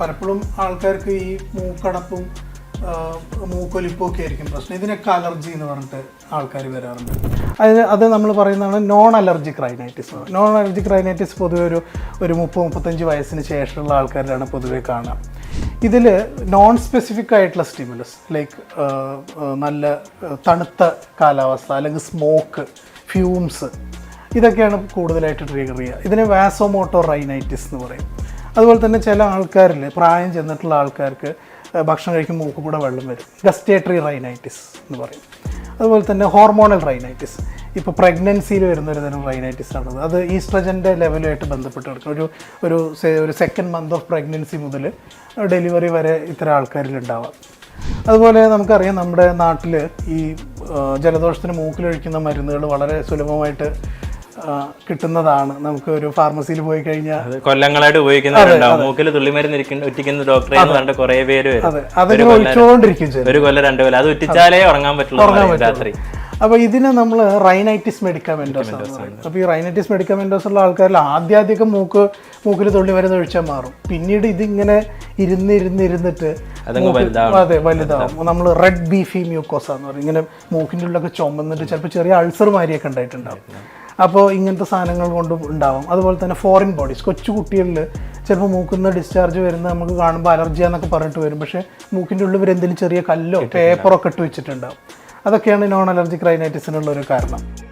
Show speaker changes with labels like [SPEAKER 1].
[SPEAKER 1] പലപ്പോഴും ആൾക്കാർക്ക് ഈ മൂക്കടപ്പും മൂക്കൊലിപ്പും ഒക്കെ ആയിരിക്കും പ്രശ്നം. ഇതിനൊക്കെ അലർജി എന്ന് പറഞ്ഞിട്ട് ആൾക്കാർ വരാറുണ്ട്. അത് അത് നമ്മൾ പറയുന്നതാണ് non allergic rhinitis non allergic rhinitis പൊതുവെ ഒരു ഒരു മുപ്പത് മുപ്പത്തഞ്ച് വയസ്സിന് ശേഷമുള്ള ആൾക്കാരിലാണ് പൊതുവെ കാണുക ഇതിൽ നോൺ സ്പെസിഫിക് ആയിട്ടുള്ള സ്റ്റിമുലസ് ലൈക്ക് നല്ല തണുത്ത കാലാവസ്ഥ അല്ലെങ്കിൽ സ്മോക്ക് ഫ്യൂംസ് ഇതൊക്കെയാണ് കൂടുതലായിട്ട് ട്രിഗർ ചെയ്യുക. ഇതിന് വാസോമോട്ടോ റൈനൈറ്റിസ് എന്ന് പറയും. അതുപോലെ തന്നെ ചില ആൾക്കാരിൽ പ്രായം ചെന്നിട്ടുള്ള ആൾക്കാർക്ക് ഭക്ഷണം കഴിക്കുമ്പോൾ മൂക്ക് കൂടെ വെള്ളം വരും. ഗസ്റ്റേറ്ററി റൈനൈറ്റിസ് എന്ന് പറയും. അതുപോലെ തന്നെ ഹോർമോണൽ റൈനൈറ്റിസ് ഇപ്പോൾ പ്രഗ്നൻസിയിൽ വരുന്ന ഒരു തരം റൈനൈറ്റിസ് ആണത്. അത് ഈസ്ട്രജന്റെ ലെവലുമായിട്ട് ബന്ധപ്പെട്ട് കിടക്കും. ഒരു ഒരു ഒരു സെക്കൻഡ് മന്ത് ഓഫ് പ്രഗ്നൻസി മുതൽ ഡെലിവറി വരെ ഇത്തരം ആൾക്കാരിൽ ഉണ്ടാവാം അതുപോലെ നമുക്കറിയാം നമ്മുടെ നാട്ടിൽ ഈ ജലദോഷത്തിന് മൂക്കിലൊഴിക്കുന്ന മരുന്നുകൾ വളരെ സുലഭമായിട്ട് കിട്ടുന്നതാണ്. നമുക്ക് ഒരു ഫാർമസിയിൽ പോയി കഴിഞ്ഞാൽ
[SPEAKER 2] കൊല്ലങ്ങളായിട്ട് ഉപയോഗിക്കുന്നവരുണ്ടാവും. മൂക്കിൽ തുള്ളിമരുന്ന് ഒറ്റിക്കുന്ന ഡോക്ടറെ പറഞ്ഞിട്ട് കുറെ പേര്
[SPEAKER 1] അതെ. അതിങ്ങനെ ഒഴിച്ചുകൊണ്ടിരിക്കും
[SPEAKER 2] ഒരു കൊല്ലം രണ്ട് കൊല്ലം. അത് ഒറ്റിച്ചാലേ ഉറങ്ങാൻ പറ്റുള്ളൂ രാത്രി.
[SPEAKER 1] അപ്പോൾ ഇതിനെ നമ്മൾ റൈനൈറ്റിസ് മെഡിക്കമെന്റോസ് അപ്പൊ ഈ റൈനൈറ്റിസ് മെഡിക്കമെന്റോസ് ഉള്ള ആൾക്കാരിൽ ആദ്യാദ്യമൊക്കെ മൂക്ക് മൂക്കിൽ തുള്ളി വരുന്ന ഒഴിച്ചാൽ മാറും. പിന്നീട് ഇതിങ്ങനെ ഇരുന്ന് ഇരുന്ന് ഇരുന്നിട്ട്. അതെ വലുതാവും. നമ്മൾ റെഡ് ബീഫി മ്യൂക്കോസ എന്ന് പറയും. ഇങ്ങനെ മൂക്കിന്റെ ഉള്ളിലൊക്കെ ചുമന്നിട്ട് ചിലപ്പോൾ ചെറിയ അൾസർ മാരിയൊക്കെ ഉണ്ടായിട്ടുണ്ടാവും. അപ്പോൾ ഇങ്ങനത്തെ സാധനങ്ങൾ കൊണ്ട് ഉണ്ടാവും. അതുപോലെ തന്നെ ഫോറിൻ ബോഡീസ് കൊച്ചു കുട്ടികളിൽ ചിലപ്പോൾ മൂക്കുന്ന നിന്ന് ഡിസ്ചാർജ് വരുന്ന നമുക്ക് കാണുമ്പോൾ അലർജിയാന്നൊക്കെ പറഞ്ഞിട്ട് വരും. പക്ഷേ മൂക്കിന്റെ ഉള്ളിൽ ഇവരെന്തെങ്കിലും ചെറിയ കല്ലോ പേപ്പറൊക്കെ ഇട്ട് വെച്ചിട്ടുണ്ടാവും. അതൊക്കെയാണ് നോൺ അലർജിക് റൈനൈറ്റിസിനുള്ള ഒരു കാരണം.